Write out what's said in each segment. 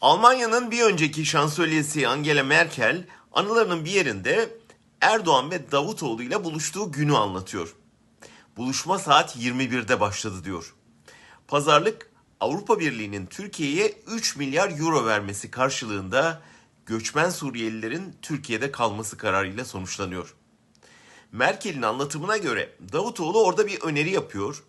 Almanya'nın bir önceki şansölyesi Angela Merkel anılarının bir yerinde Erdoğan ve Davutoğlu ile buluştuğu günü anlatıyor. Buluşma saat 21'de başladı diyor. Pazarlık Avrupa Birliği'nin Türkiye'ye 3 milyar euro vermesi karşılığında göçmen Suriyelilerin Türkiye'de kalması kararıyla sonuçlanıyor. Merkel'in anlatımına göre Davutoğlu orada bir öneri yapıyor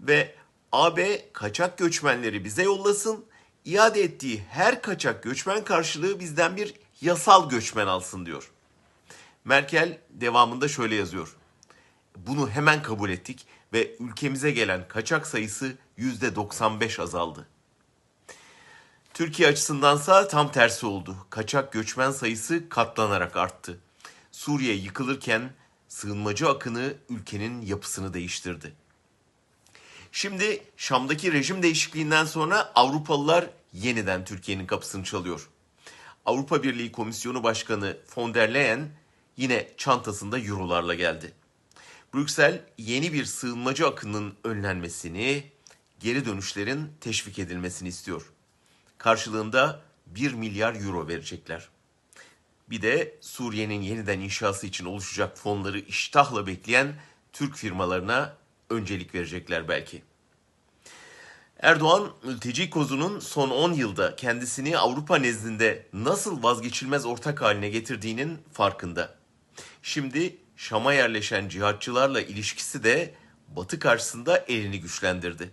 ve AB kaçak göçmenleri bize yollasın, iade ettiği her kaçak göçmen karşılığı bizden bir yasal göçmen alsın diyor. Merkel devamında şöyle yazıyor. Bunu hemen kabul ettik ve ülkemize gelen kaçak sayısı %95 azaldı. Türkiye açısındansa tam tersi oldu. Kaçak göçmen sayısı katlanarak arttı. Suriye yıkılırken sığınmacı akını ülkenin yapısını değiştirdi. Şimdi Şam'daki rejim değişikliğinden sonra Avrupalılar yeniden Türkiye'nin kapısını çalıyor. Avrupa Birliği Komisyonu Başkanı von der Leyen yine çantasında eurolarla geldi. Brüksel yeni bir sığınmacı akının önlenmesini, geri dönüşlerin teşvik edilmesini istiyor. Karşılığında 1 milyar euro verecekler. Bir de Suriye'nin yeniden inşası için oluşacak fonları iştahla bekleyen Türk firmalarına öncelik verecekler belki. Erdoğan, mülteci kozunun son 10 yılda kendisini Avrupa nezdinde nasıl vazgeçilmez ortak haline getirdiğinin farkında. Şimdi Şam'a yerleşen cihatçılarla ilişkisi de Batı karşısında elini güçlendirdi.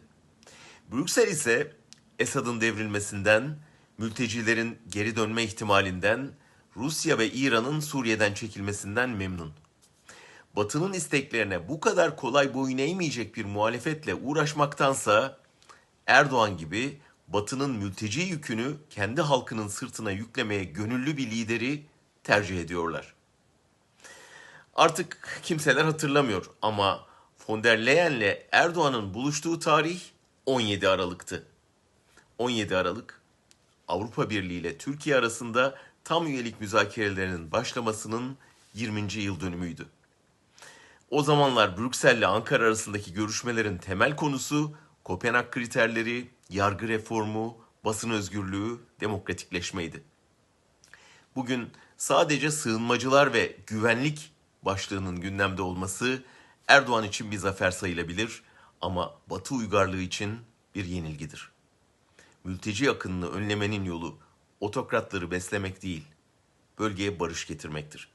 Brüksel ise Esad'ın devrilmesinden, mültecilerin geri dönme ihtimalinden, Rusya ve İran'ın Suriye'den çekilmesinden memnun. Batı'nın isteklerine bu kadar kolay boyun eğmeyecek bir muhalefetle uğraşmaktansa Erdoğan gibi Batı'nın mülteci yükünü kendi halkının sırtına yüklemeye gönüllü bir lideri tercih ediyorlar. Artık kimseler hatırlamıyor ama von der Leyen'le Erdoğan'ın buluştuğu tarih 17 Aralık'tı. 17 Aralık Avrupa Birliği ile Türkiye arasında tam üyelik müzakerelerinin başlamasının 20. yıl dönümüydü. O zamanlar Brüksel ile Ankara arasındaki görüşmelerin temel konusu Kopenhag kriterleri, yargı reformu, basın özgürlüğü, demokratikleşmeydi. Bugün sadece sığınmacılar ve güvenlik başlığının gündemde olması Erdoğan için bir zafer sayılabilir ama Batı uygarlığı için bir yenilgidir. Mülteci akınını önlemenin yolu otokratları beslemek değil, bölgeye barış getirmektir.